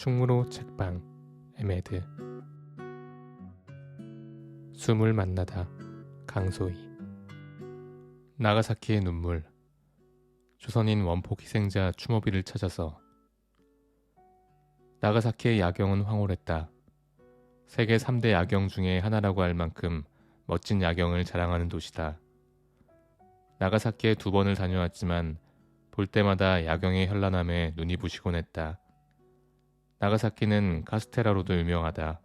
충무로 책방 에메드 숨을 만나다 강소희 나가사키의 눈물 조선인 원폭 희생자 추모비를 찾아서 나가사키의 야경은 황홀했다. 세계 3대 야경 중에 하나라고 할 만큼 멋진 야경을 자랑하는 도시다. 나가사키에 두 번을 다녀왔지만 볼 때마다 야경의 현란함에 눈이 부시곤 했다. 나가사키는 카스테라로도 유명하다.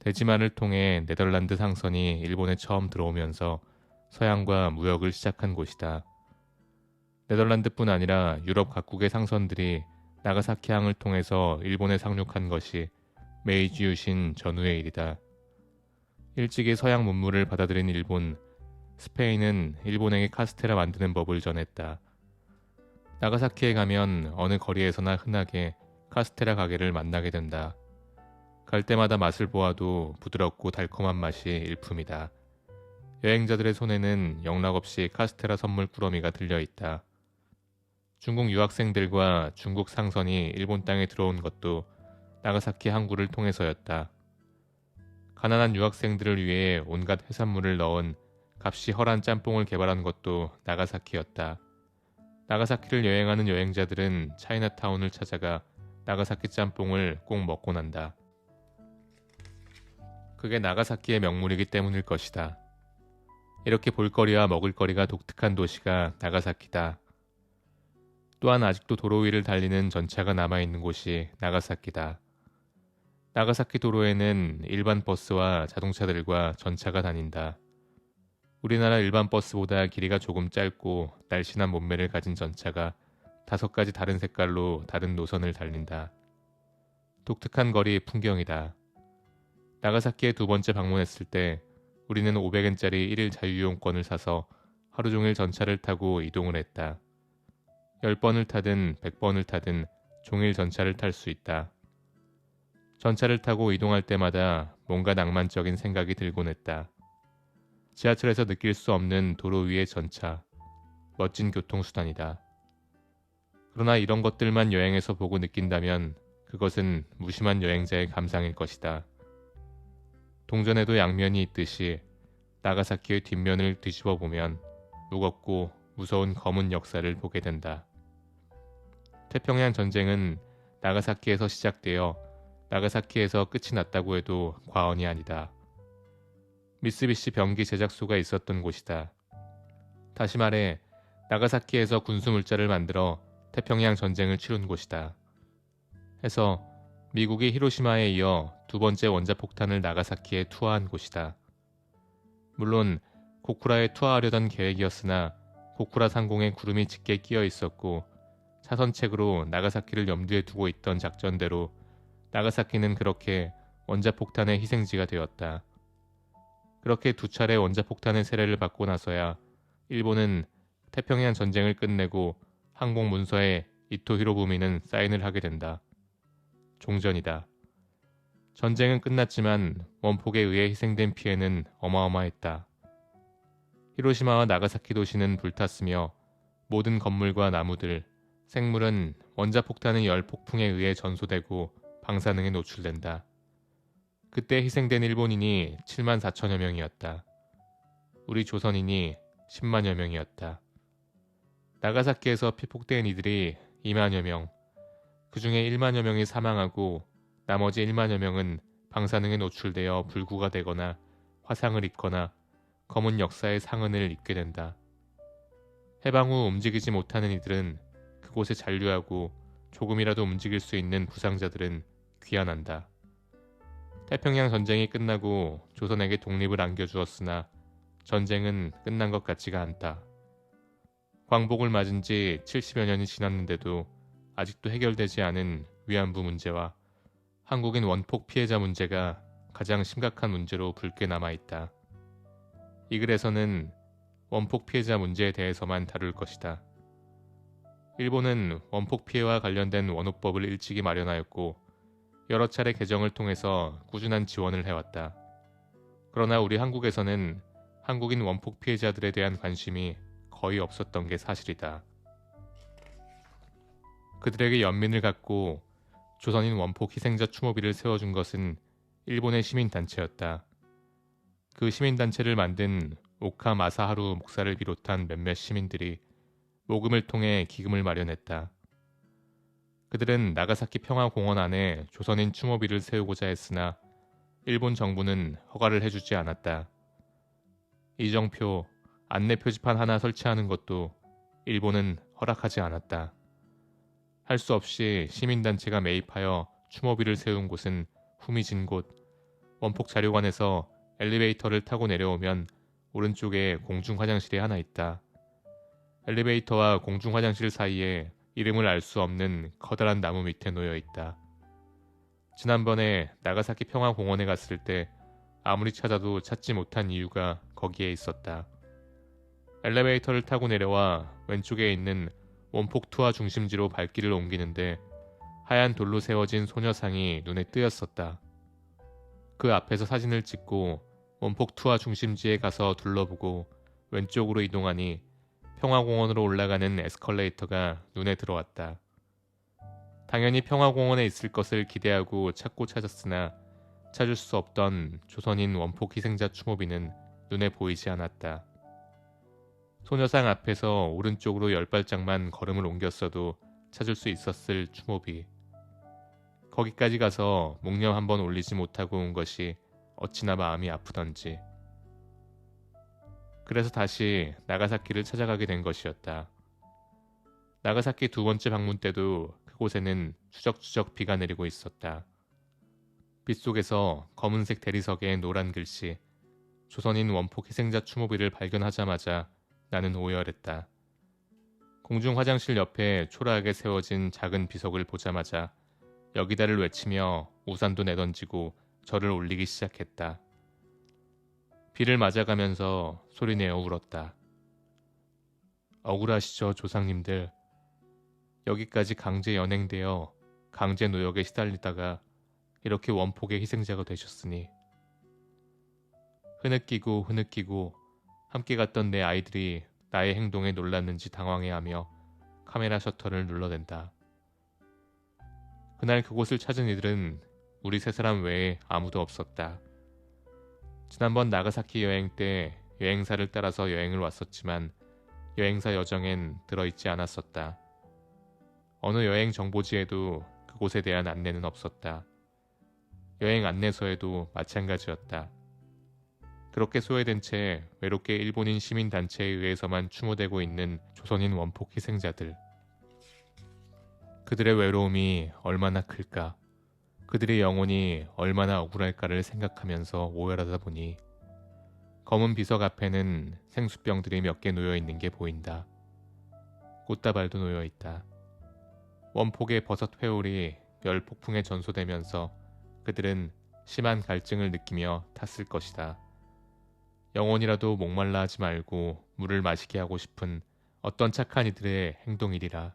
대지만을 통해 네덜란드 상선이 일본에 처음 들어오면서 서양과 무역을 시작한 곳이다. 네덜란드뿐 아니라 유럽 각국의 상선들이 나가사키항을 통해서 일본에 상륙한 것이 메이지 유신 전후의 일이다. 일찍이 서양 문물을 받아들인 일본, 스페인은 일본에게 카스테라 만드는 법을 전했다. 나가사키에 가면 어느 거리에서나 흔하게 카스테라 가게를 만나게 된다. 갈 때마다 맛을 보아도 부드럽고 달콤한 맛이 일품이다. 여행자들의 손에는 영락없이 카스테라 선물 꾸러미가 들려 있다. 중국 유학생들과 중국 상선이 일본 땅에 들어온 것도 나가사키 항구를 통해서였다. 가난한 유학생들을 위해 온갖 해산물을 넣은 값이 허란 짬뽕을 개발한 것도 나가사키였다. 나가사키를 여행하는 여행자들은 차이나타운을 찾아가 나가사키 짬뽕을 꼭 먹고 난다. 그게 나가사키의 명물이기 때문일 것이다. 이렇게 볼거리와 먹을거리가 독특한 도시가 나가사키다. 또한 아직도 도로 위를 달리는 전차가 남아있는 곳이 나가사키다. 나가사키 도로에는 일반 버스와 자동차들과 전차가 다닌다. 우리나라 일반 버스보다 길이가 조금 짧고 날씬한 몸매를 가진 전차가 다섯 가지 다른 색깔로 다른 노선을 달린다. 독특한 거리 풍경이다. 나가사키에 두 번째 방문했을 때 우리는 500엔짜리 1일 자유이용권을 사서 하루 종일 전차를 타고 이동을 했다. 10번을 타든 100번을 타든 종일 전차를 탈 수 있다. 전차를 타고 이동할 때마다 뭔가 낭만적인 생각이 들곤 했다. 지하철에서 느낄 수 없는 도로 위의 전차. 멋진 교통수단이다. 그러나 이런 것들만 여행에서 보고 느낀다면 그것은 무심한 여행자의 감상일 것이다. 동전에도 양면이 있듯이 나가사키의 뒷면을 뒤집어 보면 무겁고 무서운 검은 역사를 보게 된다. 태평양 전쟁은 나가사키에서 시작되어 나가사키에서 끝이 났다고 해도 과언이 아니다. 미쓰비시 병기 제작소가 있었던 곳이다. 다시 말해 나가사키에서 군수 물자를 만들어 태평양 전쟁을 치룬 곳이다. 해서 미국이 히로시마에 이어 두 번째 원자폭탄을 나가사키에 투하한 곳이다. 물론 고쿠라에 투하하려던 계획이었으나 고쿠라 상공에 구름이 짙게 끼어 있었고 차선책으로 나가사키를 염두에 두고 있던 작전대로 나가사키는 그렇게 원자폭탄의 희생지가 되었다. 그렇게 두 차례 원자폭탄의 세례를 받고 나서야 일본은 태평양 전쟁을 끝내고 항공 문서에 이토 히로부미는 사인을 하게 된다. 종전이다. 전쟁은 끝났지만 원폭에 의해 희생된 피해는 어마어마했다. 히로시마와 나가사키 도시는 불탔으며 모든 건물과 나무들, 생물은 원자폭탄의 열 폭풍에 의해 전소되고 방사능에 노출된다. 그때 희생된 일본인이 7만 4천여 명이었다. 우리 조선인이 10만여 명이었다. 나가사키에서 피폭된 이들이 2만여 명, 그 중에 1만여 명이 사망하고 나머지 1만여 명은 방사능에 노출되어 불구가 되거나 화상을 입거나 검은 역사의 상흔을 입게 된다. 해방 후 움직이지 못하는 이들은 그곳에 잔류하고 조금이라도 움직일 수 있는 부상자들은 귀환한다. 태평양 전쟁이 끝나고 조선에게 독립을 안겨주었으나 전쟁은 끝난 것 같지가 않다. 광복을 맞은 지 70여 년이 지났는데도 아직도 해결되지 않은 위안부 문제와 한국인 원폭 피해자 문제가 가장 심각한 문제로 붉게 남아 있다. 이 글에서는 원폭 피해자 문제에 대해서만 다룰 것이다. 일본은 원폭 피해와 관련된 원호법을 일찍이 마련하였고 여러 차례 개정을 통해서 꾸준한 지원을 해왔다. 그러나 우리 한국에서는 한국인 원폭 피해자들에 대한 관심이 거의 없었던 게 사실이다. 그들에게 연민을 갖고 조선인 원폭 희생자 추모비를 세워준 것은 일본의 시민단체였다. 그 시민단체를 만든 오카 마사하루 목사를 비롯한 몇몇 시민들이 모금을 통해 기금을 마련했다. 그들은 나가사키 평화공원 안에 조선인 추모비를 세우고자 했으나 일본 정부는 허가를 해주지 않았다. 이정표, 안내 표지판 하나 설치하는 것도 일본은 허락하지 않았다. 할 수 없이 시민단체가 매입하여 추모비를 세운 곳은 후미진 곳, 원폭 자료관에서 엘리베이터를 타고 내려오면 오른쪽에 공중 화장실이 하나 있다. 엘리베이터와 공중 화장실 사이에 이름을 알 수 없는 커다란 나무 밑에 놓여 있다. 지난번에 나가사키 평화공원에 갔을 때 아무리 찾아도 찾지 못한 이유가 거기에 있었다. 엘리베이터를 타고 내려와 왼쪽에 있는 원폭 투하 중심지로 발길을 옮기는데 하얀 돌로 세워진 소녀상이 눈에 띄었었다. 그 앞에서 사진을 찍고 원폭 투하 중심지에 가서 둘러보고 왼쪽으로 이동하니 평화공원으로 올라가는 에스컬레이터가 눈에 들어왔다. 당연히 평화공원에 있을 것을 기대하고 찾고 찾았으나 찾을 수 없던 조선인 원폭 희생자 추모비는 눈에 보이지 않았다. 소녀상 앞에서 오른쪽으로 열 발짝만 걸음을 옮겼어도 찾을 수 있었을 추모비. 거기까지 가서 목념 한번 올리지 못하고 온 것이 어찌나 마음이 아프던지. 그래서 다시 나가사키를 찾아가게 된 것이었다. 나가사키 두 번째 방문 때도 그곳에는 추적추적 비가 내리고 있었다. 빗속에서 검은색 대리석에 노란 글씨 조선인 원폭 희생자 추모비를 발견하자마자 나는 오열했다. 공중 화장실 옆에 초라하게 세워진 작은 비석을 보자마자 여기다를 외치며 우산도 내던지고 절을 올리기 시작했다. 비를 맞아가면서 소리내어 울었다. 억울하시죠, 조상님들. 여기까지 강제 연행되어 강제 노역에 시달리다가 이렇게 원폭의 희생자가 되셨으니 흐느끼고 흐느끼고 함께 갔던 내 아이들이 나의 행동에 놀랐는지 당황해하며 카메라 셔터를 눌러댄다. 그날 그곳을 찾은 이들은 우리 세 사람 외에 아무도 없었다. 지난번 나가사키 여행 때 여행사를 따라서 여행을 왔었지만 여행사 여정엔 들어있지 않았었다. 어느 여행 정보지에도 그곳에 대한 안내는 없었다. 여행 안내서에도 마찬가지였다. 그렇게 소외된 채 외롭게 일본인 시민단체에 의해서만 추모되고 있는 조선인 원폭 희생자들. 그들의 외로움이 얼마나 클까. 그들의 영혼이 얼마나 억울할까를 생각하면서 오열하다 보니 검은 비석 앞에는 생수병들이 몇 개 놓여 있는 게 보인다. 꽃다발도 놓여 있다. 원폭의 버섯 회오리 열 폭풍에 전소되면서 그들은 심한 갈증을 느끼며 탔을 것이다. 영원이라도 목말라 하지 말고 물을 마시게 하고 싶은 어떤 착한 이들의 행동이리라.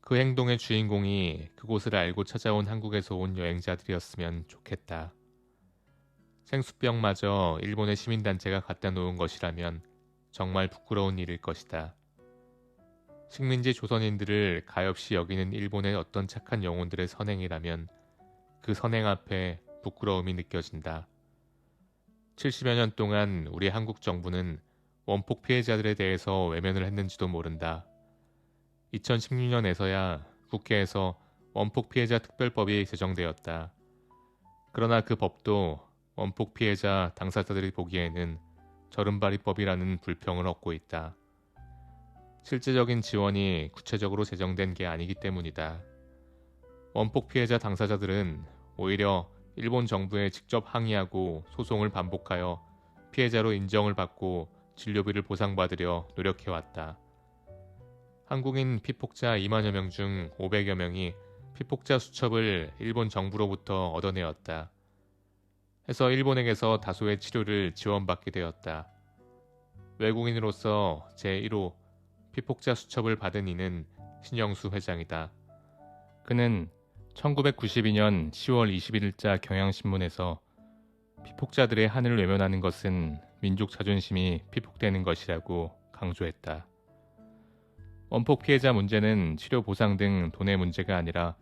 그 행동의 주인공이 그곳을 알고 찾아온 한국에서 온 여행자들이었으면 좋겠다. 생수병마저 일본의 시민단체가 갖다 놓은 것이라면 정말 부끄러운 일일 것이다. 식민지 조선인들을 가엾이 여기는 일본의 어떤 착한 영혼들의 선행이라면 그 선행 앞에 부끄러움이 느껴진다. 70여 년 동안 우리 한국 정부는 원폭 피해자들에 대해서 외면을 했는지도 모른다. 2016년에서야 국회에서 원폭 피해자 특별법이 제정되었다. 그러나 그 법도 원폭 피해자 당사자들이 보기에는 절름발이법이라는 불평을 얻고 있다. 실제적인 지원이 구체적으로 제정된 게 아니기 때문이다. 원폭 피해자 당사자들은 오히려 일본 정부에 직접 항의하고 소송을 반복하여 피해자로 인정을 받고 진료비를 보상받으려 노력해왔다. 한국인 피폭자 2만여 명 중 500여 명이 피폭자 수첩을 일본 정부로부터 얻어내었다. 해서 일본에게서 다소의 치료를 지원받게 되었다. 외국인으로서 제1호 피폭자 수첩을 받은 이는 신영수 회장이다. 그는 1992년 10월 21일자 경향신문에서 피폭자들의 한을 외면하는 것은 민족 자존심이 피폭되는 것이라고 강조했다. 원폭 피해자 문제는 치료 보상 등 돈의 문제가 아니라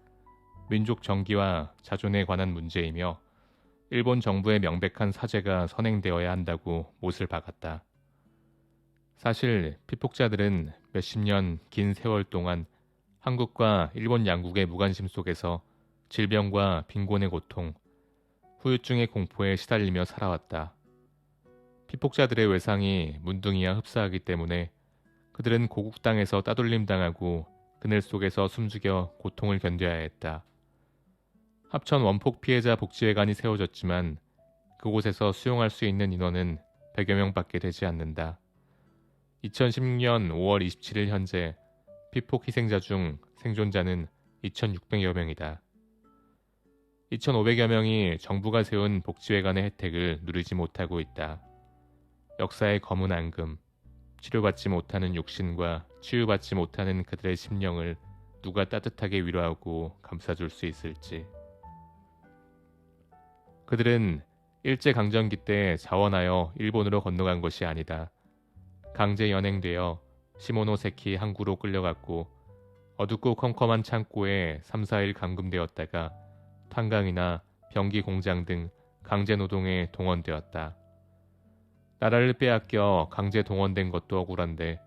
민족 정기와 자존에 관한 문제이며 일본 정부의 명백한 사죄가 선행되어야 한다고 못을 박았다. 사실 피폭자들은 몇십 년 긴 세월 동안 한국과 일본 양국의 무관심 속에서 질병과 빈곤의 고통, 후유증의 공포에 시달리며 살아왔다. 피폭자들의 외상이 문둥이와 흡사하기 때문에 그들은 고국 땅에서 따돌림 당하고 그늘 속에서 숨죽여 고통을 견뎌야 했다. 합천 원폭 피해자 복지회관이 세워졌지만 그곳에서 수용할 수 있는 인원은 100여 명밖에 되지 않는다. 2016년 5월 27일 현재 피폭 희생자 중 생존자는 2,600여 명이다. 2,500여 명이 정부가 세운 복지회관의 혜택을 누리지 못하고 있다. 역사의 검은 앙금, 치료받지 못하는 육신과 치유받지 못하는 그들의 심령을 누가 따뜻하게 위로하고 감싸줄 수 있을지. 그들은 일제강점기 때 자원하여 일본으로 건너간 것이 아니다. 강제 연행되어 시모노세키 항구로 끌려갔고 어둡고 컴컴한 창고에 3, 4일 감금되었다가 탄강이나 병기 공장 등 강제 노동에 동원되었다. 나라를 빼앗겨 강제 동원된 것도 억울한데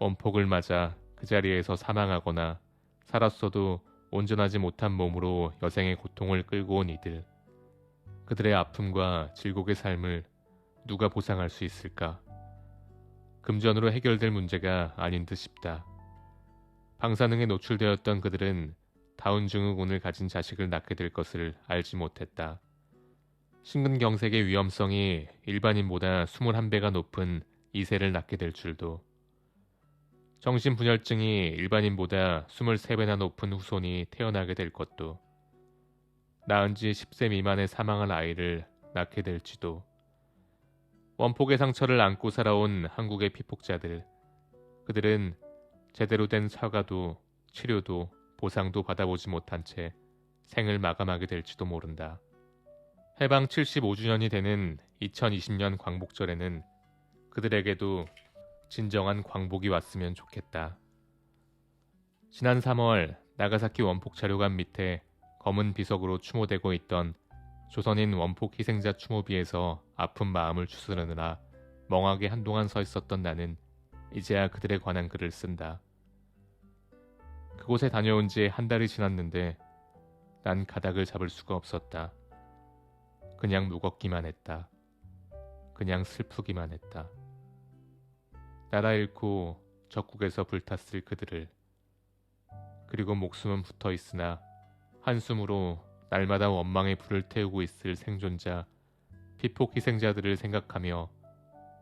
원폭을 맞아 그 자리에서 사망하거나 살았어도 온전하지 못한 몸으로 여생의 고통을 끌고 온 이들. 그들의 아픔과 질곡의 삶을 누가 보상할 수 있을까? 금전으로 해결될 문제가 아닌 듯 싶다. 방사능에 노출되었던 그들은 다운증후군을 가진 자식을 낳게 될 것을 알지 못했다. 심근경색의 위험성이 일반인보다 21배가 높은 2세를 낳게 될 줄도 정신분열증이 일반인보다 23배나 높은 후손이 태어나게 될 것도 낳은 지 10세 미만의 사망한 아이를 낳게 될지도 원폭의 상처를 안고 살아온 한국의 피폭자들 그들은 제대로 된 사과도 치료도 보상도 받아보지 못한 채 생을 마감하게 될지도 모른다. 해방 75주년이 되는 2020년 광복절에는 그들에게도 진정한 광복이 왔으면 좋겠다. 지난 3월 나가사키 원폭 자료관 밑에 검은 비석으로 추모되고 있던 조선인 원폭 희생자 추모비에서 아픈 마음을 추스르느라 멍하게 한동안 서 있었던 나는 이제야 그들에 관한 글을 쓴다. 그곳에 다녀온 지 한 달이 지났는데 난 가닥을 잡을 수가 없었다. 그냥 무겁기만 했다. 그냥 슬프기만 했다. 나라 잃고 적국에서 불탔을 그들을 그리고 목숨은 붙어 있으나 한숨으로 날마다 원망의 불을 태우고 있을 생존자, 피폭 희생자들을 생각하며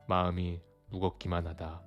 마음이 무겁기만 하다.